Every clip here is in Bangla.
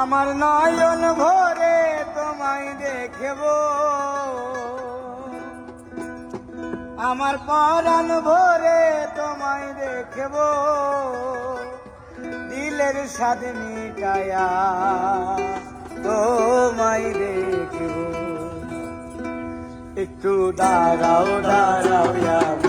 আমার নয়ন ভরে তোমায় দেখব। আমার পরাণ ভরে তোমায় দেখব। দিলের স্বাদ মিটায়া তোমায় দেখব। একটু দাঁড়াও দাঁড়াও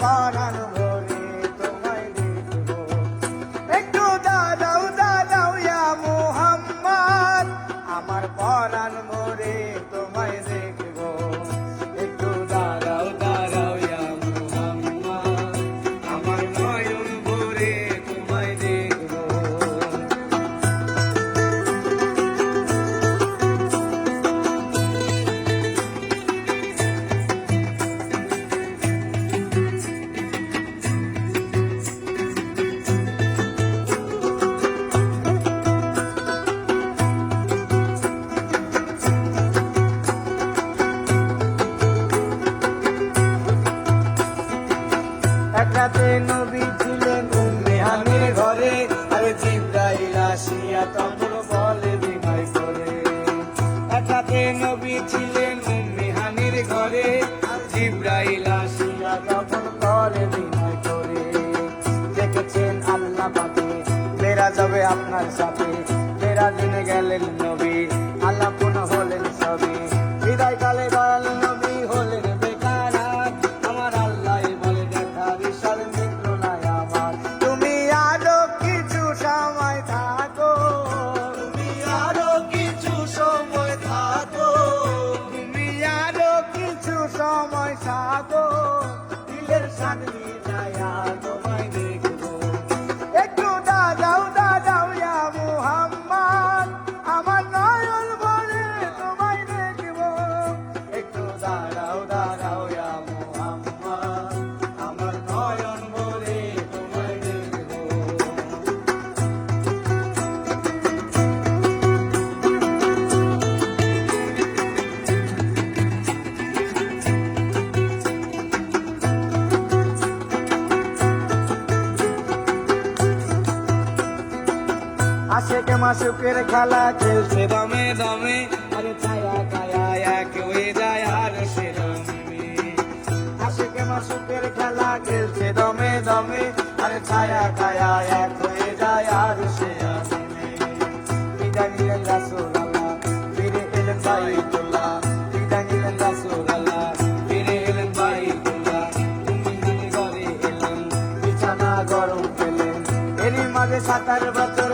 পরাণ ভরে তোমায় দেখব। একটু দাঁড়াও দাঁড়াও ইয়া মুহাম্মদ আমার পরাণ ভরে তোমায় একাতে নবী ছিলেন উম্মে হানির ঘরে। আরে জিব্রাইল আসিয়া তখন বলে, বিনয় করে। একাতে নবী ছিলেন উম্মে হানির ঘরে। জিব্রাইল আসিয়া তখন বলে, বিনয় করে। দেখেছেন আল্লাহ পাকে মেরা যাবে আপনার সাথে। মেরা দিনে গেলেন নবী আল্লাহ পুনঃ হলেন সময় থাকো দিলের শান্তি আশেকে মাসুকের খেলা খেলছে। দমে দমে আরে ছায়া কায়া এক হয়ে যায় আর সে দমে আশেকে মাসুকের খেলা খেলছে। দমে দমে আরে ছায়া কায়া এক হয়ে যায় আর সে দমে বিদায় নিলেন রাসূলুল্লাহ ফিরে এলেন বাইতুল্লাহ। বিদায় নিলেন রাসূলুল্লাহ ফিরে এলেন বাইতুল্লাহ। তুমি ঘরে এলেন বিছানা গরম পেলেন। এরই মাঝে সাতার বছর